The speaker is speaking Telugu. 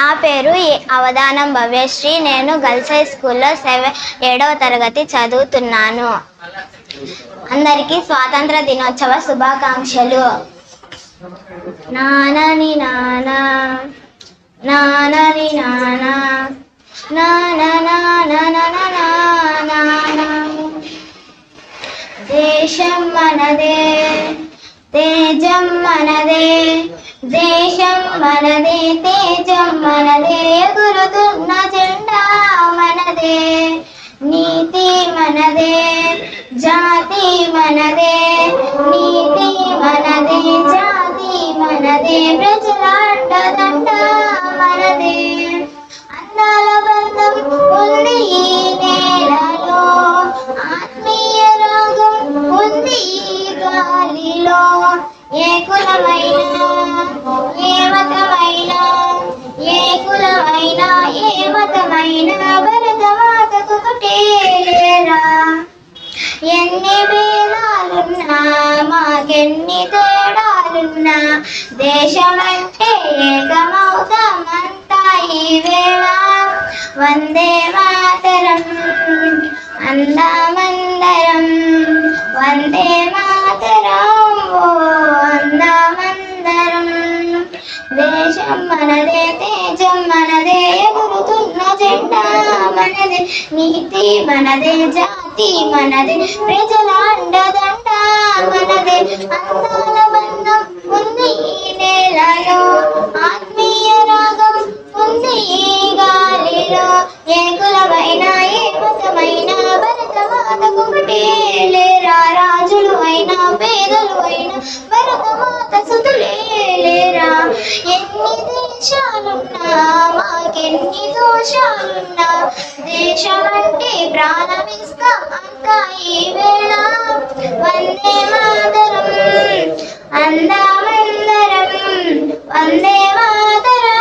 నా పేరు అవధానం భవ్యశ్రీ. నేను గర్ల్స్ హై స్కూల్లో సెవెన్ ఏడవ తరగతి చదువుతున్నాను. అందరికీ స్వాతంత్ర దినోత్సవ శుభాకాంక్షలు. నానని నానా నానని నానా నానా నానా. దేశం మనదే. తేజం మనదే దేశం మనదే తేజం మనదే గురుతున్న జెండా మనదే నీతి మనదే జాతి మనదే నీతి మనదే జాతి మనదే ప్రజల అండదండ మనదే అందాల బంధం ఉంది ఈ నేలలో ఆత్మీయ రాగం ఉంది ఈ గాలిలో ఏ కులమైనా ఏ మతమైనా ఏ కులమైనా ఏ మతమైనా భరతమాతకు ఒకటేరా ఎన్ని భేదాలున్నా మాకెన్ని తేడాలున్నా దేశమంటే ఏకమవుతామంతా ఈ వేళ. వందే మాతరం అందామందరం వందే మా తేజం మనదే ఎగురుతున్న జెండా మనదే నీతి మనదే జాతి మనదే ప్రజల అండదండ మనదే అందాల బంధం ఉంది ఈ నేలలో ఆత్మీయ రాగం ఉంది ఈ గాలిలో ఏ కులమైన ఏ మతమైన భరతమాతకు ఒకటే లేరా రాజులు అయినా పేదలు అయినా భరతమాత సుతులే లేరా ఎన్ని మాకెన్ని దోషాలున్నా దేశం అంటే ప్రాణమిస్తాం అంతా ఈ వేళ. వందే మాతరం అందామందరం వందే మాతరం.